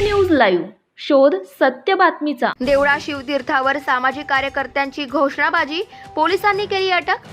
News live. शोध सत्य बातमीचा. देवळा शिवतीर्थावर सामाजिक कार्यकर्त्यांची घोषणाबाजी पोलिसांनी केली अटक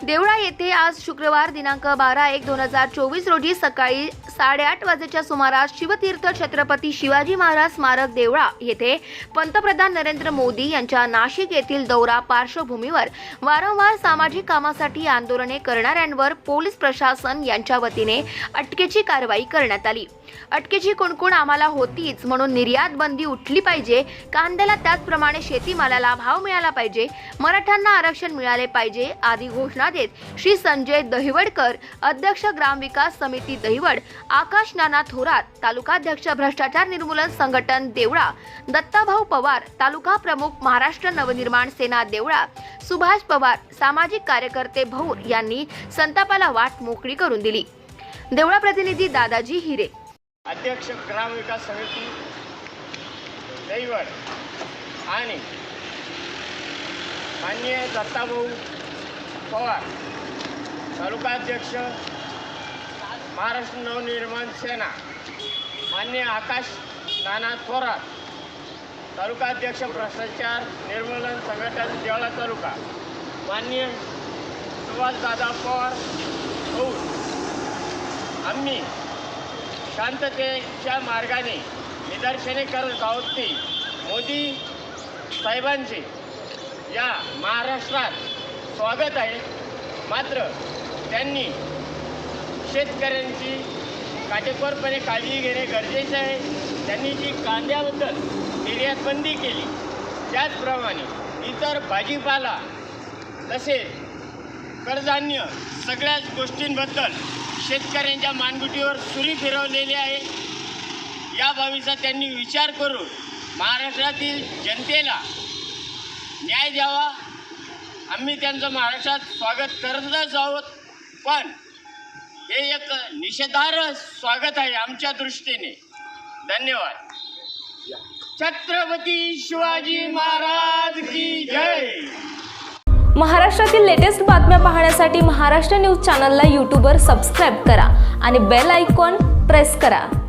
देवळा येथे आज शुक्रवार दिनांक बारा एक दोन हजार चोवीस रोजी सकाळी साडेआठ वाजेच्या सुमारास शिवतीर्थ छत्रपती शिवाजी महाराज स्मारक देवळा येथे पंतप्रधान नरेंद्र मोदी यांच्या नाशिक येथील दौरा पार्श्वभूमीवर वारंवार सामाजिक कामासाठी आंदोलने करणाऱ्यांवर पोलीस प्रशासन यांच्या वतीने अटकेची कारवाई करण्यात आली. अटकेची कुणकुण आम्हाला होतीच म्हणून निर्यात बंदी उठली पाहिजे कांद्याला त्याचप्रमाणे शेतीमालाला भाव मिळाला पाहिजे मराठ्यांना आरक्षण मिळाले पाहिजे आदी घोषणा देत श्री संजय दहिवडकर अध्यक्ष ग्रामविकास समिती दहिवड आकाश नाना थोरात तालुकाध्यक्ष भ्रष्टाचार निर्मूलन संघटन देवळा दत्ताभाऊ पवार तालुका प्रमुख महाराष्ट्र नवनिर्माण सेना देवळा सुभाष पवार सामाजिक कार्यकर्ते भौर यांनी संतापाला वाट मोकळी करून दिली. देवळा प्रतिनिधी दादाजी हिरे. अध्यक्ष ग्रामविकास समिती दैवड आणि माननीय दत्ताभाऊ पवार तालुकाध्यक्ष महाराष्ट्र नवनिर्माण सेना माननीय आकाश नाना थोरात तालुकाध्यक्ष भ्रष्टाचार निर्मूलन संघटन देवळा तालुका माननीय सुभाषदादा पवार होऊन आम्ही शांततेच्या मार्गाने निदर्शने करत आहोत की मोदी साहेबांचे या महाराष्ट्रात स्वागत आहे. मात्र त्यांनी शेतकऱ्यांची काटेकोरपणे काळजी घेणे गरजेचे आहे. त्यांनी जी कांद्याबद्दल निर्यातबंदी केली त्याचप्रमाणे इतर भाजीपाला तसेच कडधान्य सगळ्याच गोष्टींबद्दल शेतकऱ्यांच्या मानगुटीवर सुरी फिरवलेली आहे. या बाबीचा त्यांनी विचार करून महाराष्ट्रातील जनतेला न्याय द्यावा आम्ही त्यांचं महाराष्ट्रात स्वागत करतच आहोत. पण हे एक निषेधार्ह स्वागत आहे आमच्या दृष्टीने. धन्यवाद. छत्रपती शिवाजी महाराज की जय. महाराष्ट्रातील लेटेस्ट बातम्या पाहण्यासाठी महाराष्ट्र न्यूज चॅनलला यूट्यूबवर सबस्क्राईब करा आणि बेल आयकॉन प्रेस करा.